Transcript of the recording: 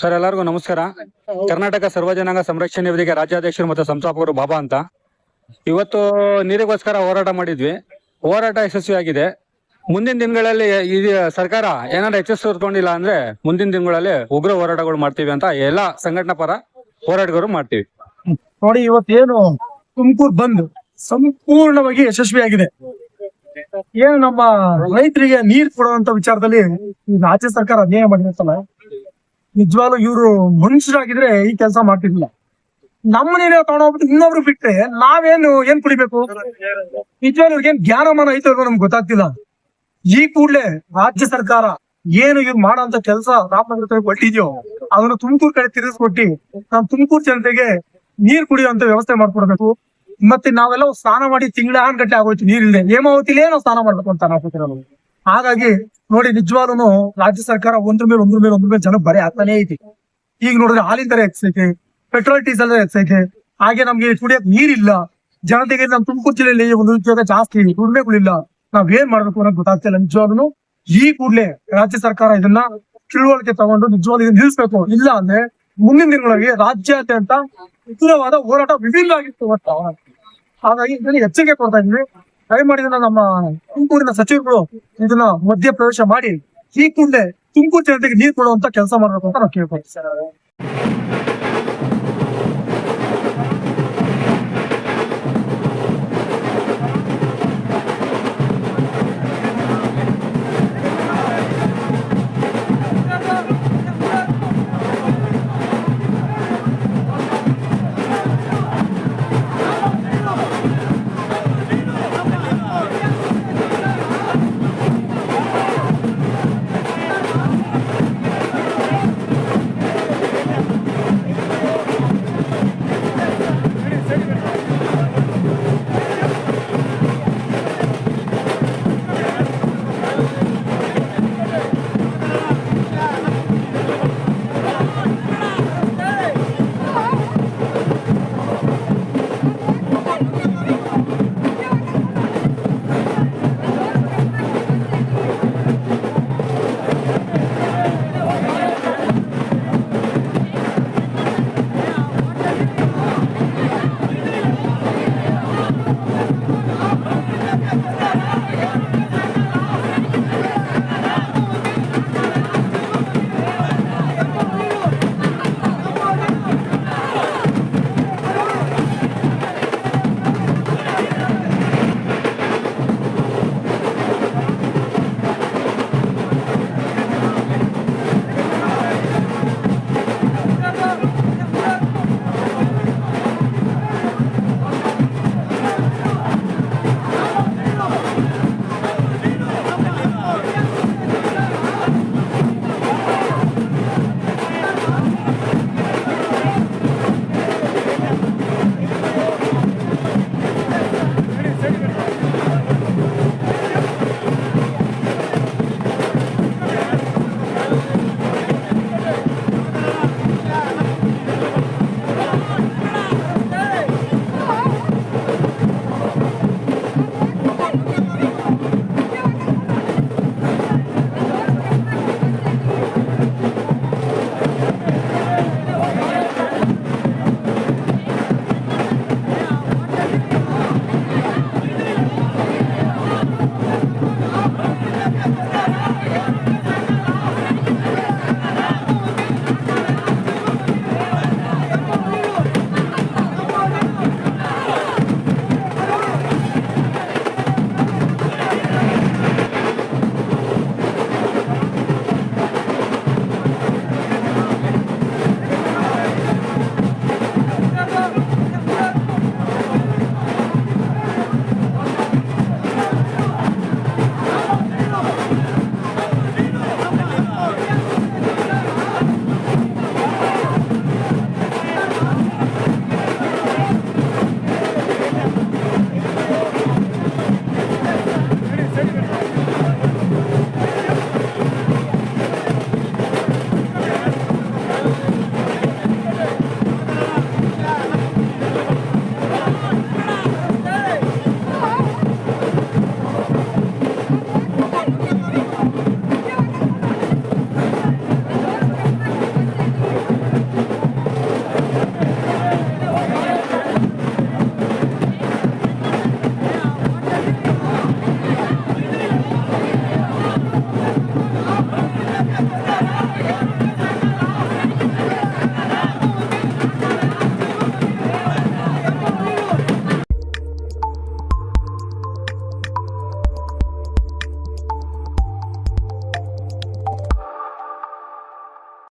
Sir, ಎಲ್ಲರಿಗೂ ನಮಸ್ಕಾರ. ಕರ್ನಾಟಕ ಸರ್ವ ಜನಾಂಗ ಸಂರಕ್ಷಣೆ ವೇದಿಕೆ ರಾಜ್ಯಾಧ್ಯಕ್ಷರು ಮತ್ತು ಸಂಸ್ಥಾಪಕರು ಬಾಬಾ ಅಂತ. ಇವತ್ತು ನೀರಿಗೋಸ್ಕರ ಹೋರಾಟ ಮಾಡಿದ್ವಿ. ಹೋರಾಟ ಯಶಸ್ವಿಯಾಗಿದೆ. ಮುಂದಿನ ದಿನಗಳಲ್ಲಿ ಈ ಸರ್ಕಾರ ಏನಾದ್ರು ಎಚ್ಚೆತ್ತುಕೊಂಡಿಲ್ಲ ಅಂದ್ರೆ ಮುಂದಿನ ದಿನಗಳಲ್ಲಿ ಉಗ್ರ ಹೋರಾಟಗಳು ಮಾಡ್ತೀವಿ ಅಂತ ಎಲ್ಲಾ ಸಂಘಟನಾ ಪರ ಹೋರಾಟಗಾರರು ಮಾಡ್ತೀವಿ. ನೋಡಿ, ಇವತ್ತೇನು ತುಮಕೂರು ಬಂದ್ ಸಂಪೂರ್ಣವಾಗಿ ಯಶಸ್ವಿಯಾಗಿದೆ. ಏನು ನಮ್ಮ ರೈತರಿಗೆ ನೀರ್ ಕೊಡುವಂತ ವಿಚಾರದಲ್ಲಿ ರಾಜ್ಯ ಸರ್ಕಾರ ಅನ್ಯಾಯ ಮಾಡಿರ್ತಲ್ಲ ನಿಜವಾಗ್ಲೂ ಇವ್ರು ಮನುಷ್ಯರಾಗಿದ್ರೆ ಈ ಕೆಲಸ ಮಾಡ್ತಿರ್ಲಿಲ್ಲ. ನಮ್ಮ ನೀರೇ ತಗೊಂಡೋಗ್ಬಿಟ್ಟು ಇನ್ನೊಬ್ರು ಬಿಟ್ರೆ ನಾವೇನು ಏನ್ ಕುಡಿಬೇಕು? ನಿಜವಾಗ್ಲೂ ಇವ್ರಿಗೇನ್ ಜ್ಞಾನಮಾನ ಐತೆ ನಮ್ಗೆ ಗೊತ್ತಾಗ್ತಿಲ್ಲ. ಈ ಕೂಡ್ಲೆ ರಾಜ್ಯ ಸರ್ಕಾರ ಏನು ಇವ್ರು ಮಾಡೋಂತ ಕೆಲಸ ರಾಮನಗರ ಕೊಟ್ಟಿದ್ಯೋ ಅದನ್ನ ತುಮಕೂರು ಕಡೆ ತಿರುಗಿಸ್ಕೊಟ್ಟಿ ನಾವು ತುಮಕೂರು ಜನತೆಗೆ ನೀರ್ ಕುಡಿಯುವಂತ ವ್ಯವಸ್ಥೆ ಮಾಡ್ಕೊಡ್ಬೇಕು. ಮತ್ತೆ ನಾವೆಲ್ಲ ಸ್ನಾನ ಮಾಡಿ ತಿಂಗಳ ಗಂಟೆ ಆಗೋಯ್ತು ನೀರಿಲ್ಲದೆ ಹೇಮಾವತಿಲೇ ನಾವು ಸ್ನಾನ ಮಾಡ್ಬೇಕು ಅಂತ ನಾವು ಹಾಗಾಗಿ ನೋಡಿ ನಿಜವಾಗ್ಲೂ ರಾಜ್ಯ ಸರ್ಕಾರ ಒಂದ್ರ ಮೇಲೆ ಒಂದ್ರ ಮೇಲೆ ಒಂದ್ರ ಮೇಲೆ ಜನ ಬರೆ ಆಗ್ತಾನೆ ಐತಿ. ಈಗ ನೋಡಿದ್ರೆ ಹಾಲಿನ ದರ ಹೆಚ್ಚೈತೆ ಪೆಟ್ರೋಲ್ ಡೀಸೆಲ್ ಹೆಚ್ಚೈತೆ ಹಾಗೆ ನಮ್ಗೆ ಕುಡಿಯಕ್ ನೀರಿಲ್ಲ, ಜನತೆಗೆ ನಮ್ ತುಮಕೂರು ಜಿಲ್ಲೆಯಲ್ಲಿ ಒಂದು ಉದ್ಯೋಗ ಜಾಸ್ತಿ, ದುಡಿಮೆಗಳಿಲ್ಲ ನಾವ್ ಏನ್ ಮಾಡ್ಬೇಕು ಅನ್ನೋದು ಗೊತ್ತಾಗ್ತಿಲ್ಲ ನಿಜವಾಗ್ಲೂ ಈ ಕೂಡ್ಲೆ ರಾಜ್ಯ ಸರ್ಕಾರ ಇದನ್ನ ತಿಳುವಳಿಕೆ ತಗೊಂಡು ನಿಜವಾಗ್ಲೂ ನಿಲ್ಲಿಸ್ಬೇಕು. ಇಲ್ಲ ಅಂದ್ರೆ ಮುಂದಿನ ದಿನಗಳಲ್ಲಿ ರಾಜ್ಯಾದ್ಯಂತ ಉಗ್ರವಾದ ಹೋರಾಟ ವಿಭಿನ್ನ ಆಗಿತ್ತು. ಹಾಗಾಗಿ ಇದನ್ನ ಎಚ್ಚರಿಕೆ ಕೊಡ್ತಾ ಇದ್ವಿ. ದಯಮಾಡಿ ಮಾಡಿದ ನಮ್ಮ ತುಮಕೂರಿನ ಸಚಿವರುಗಳು ಇದನ್ನ ಮಧ್ಯ ಪ್ರವೇಶ ಮಾಡಿ, ಈ ಕೂಡಲೇ ತುಮಕೂರು ಜನತೆಗೆ ನೀರು ಕೊಡುವಂತ ಕೆಲಸ ಮಾಡಬೇಕು ಅಂತ ನಾವು ಕೇಳ್ಕೊಳ್ತೀವಿ